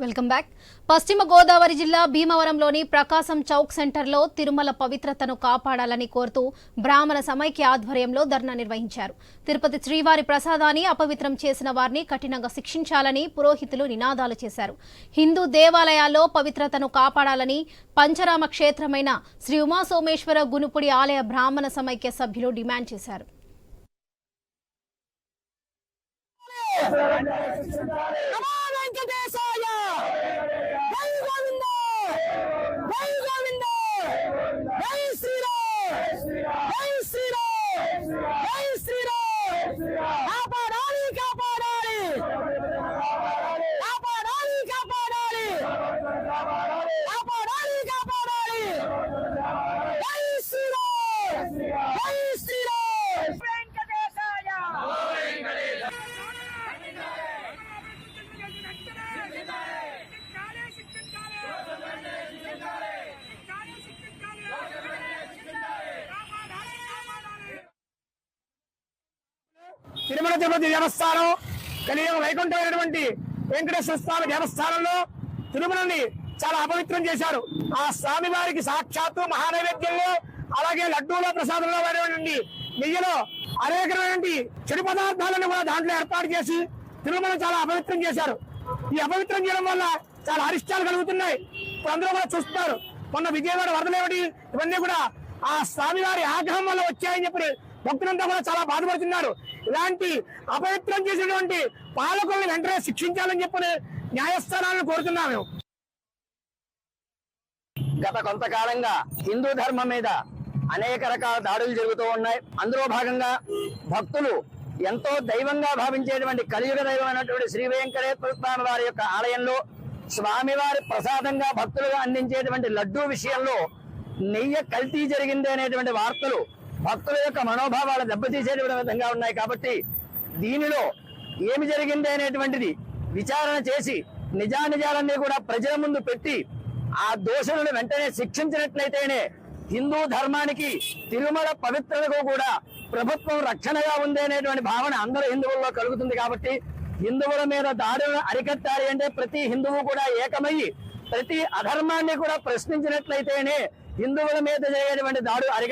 Welcome back. పశ్చిమ గోదావరి జిల్లా భీమవరంలోని ప్రకాశం చౌక్ సెంటర్లో తిరుమల పవిత్రతను కాపాడాలని కోరుతూ బ్రాహ్మణ సమైక్య ఆధ్వర్యంలో ధర్నా నిర్వహించారు. తిరుపతి శ్రీవారి ప్రసాదాన్ని అపవిత్రం చేసిన వారిని కఠినంగా శిక్షించాలని పురోహితులు నినాదాలు చేశారు. హిందూ దేవాలయాల్లో పవిత్రతను కాపాడాలని పంచరామ క్షేత్రమైన శ్రీ ఉమాసోమేశ్వర గునుపుడి ఆలయ బ్రాహ్మణ సమైక్య సభ్యులు డిమాండ్ చేశారు. జై శ్రీరామ్ తిరుమల తిరుపతి దేవస్థానం కలియుగ వైకుంఠమైనటువంటి వెంకటేశ్వర స్వామి దేవస్థానంలో తిరుమలని చాలా అపవిత్రం చేశారు. ఆ స్వామి వారికి సాక్షాత్తు మహానైవేద్యంలో అలాగే లడ్డూలో ప్రసాదంలో వాడేటువంటి నెయ్యిలో అనేకమైనటువంటి చెడు పదార్థాలను కూడా దాంట్లో ఏర్పాటు చేసి తిరుమల చాలా అపవిత్రం చేశారు. ఈ అపవిత్రం చేయడం వల్ల చాలా అరిష్టాలు కలుగుతున్నాయి. ఇప్పుడు అందరూ కూడా చూస్తున్నారు. మొన్న విజయవాడ వరదలేమిటి? ఇవన్నీ కూడా ఆ స్వామివారి ఆగ్రహం వల్ల వచ్చాయని చెప్పి భక్తులంతా కూడా చాలా బాధపడుతున్నారు. ఇలాంటి అపవిత్రం చేసినటువంటి పాలకులను వెంటనే శిక్షించాలని చెప్పి న్యాయస్థానాలను కోరుతున్నాము గత కొంతకాలంగా హిందూ ధర్మం మీద అనేక రకాల దాడులు జరుగుతూ ఉన్నాయి. అందులో భాగంగా భక్తులు ఎంతో దైవంగా భావించేటువంటి కలియుగ దైవమైనటువంటి శ్రీ వెంకటేశ్వర స్వామి వారి యొక్క ఆలయంలో స్వామివారి ప్రసాదంగా భక్తులుగా అందించేటువంటి లడ్డూ విషయంలో నెయ్యి కల్తీ జరిగింది అనేటువంటి వార్తలు భక్తుల యొక్క మనోభావాలు దెబ్బతీసేటువంటి విధంగా ఉన్నాయి కాబట్టి దీనిలో ఏమి జరిగింది అనేటువంటిది విచారణ చేసి నిజానిజాలన్నీ కూడా ప్రజల ముందు పెట్టి ఆ దోషులను వెంటనే శిక్షించినట్లయితేనే హిందూ ధర్మానికి తిరుమల పవిత్రతకు కూడా ప్రభుత్వం రక్షణగా ఉంది అనేటువంటి భావన అందరూ హిందువుల్లో కలుగుతుంది కాబట్టి హిందువుల మీద దాడులను అరికట్టాలి అంటే ప్రతి హిందువు కూడా ఏకమయ్యి ప్రతి అధర్మాన్ని కూడా ప్రశ్నించినట్లయితేనే హిందువుల మీద జరిగేటువంటి దాడు అరిగ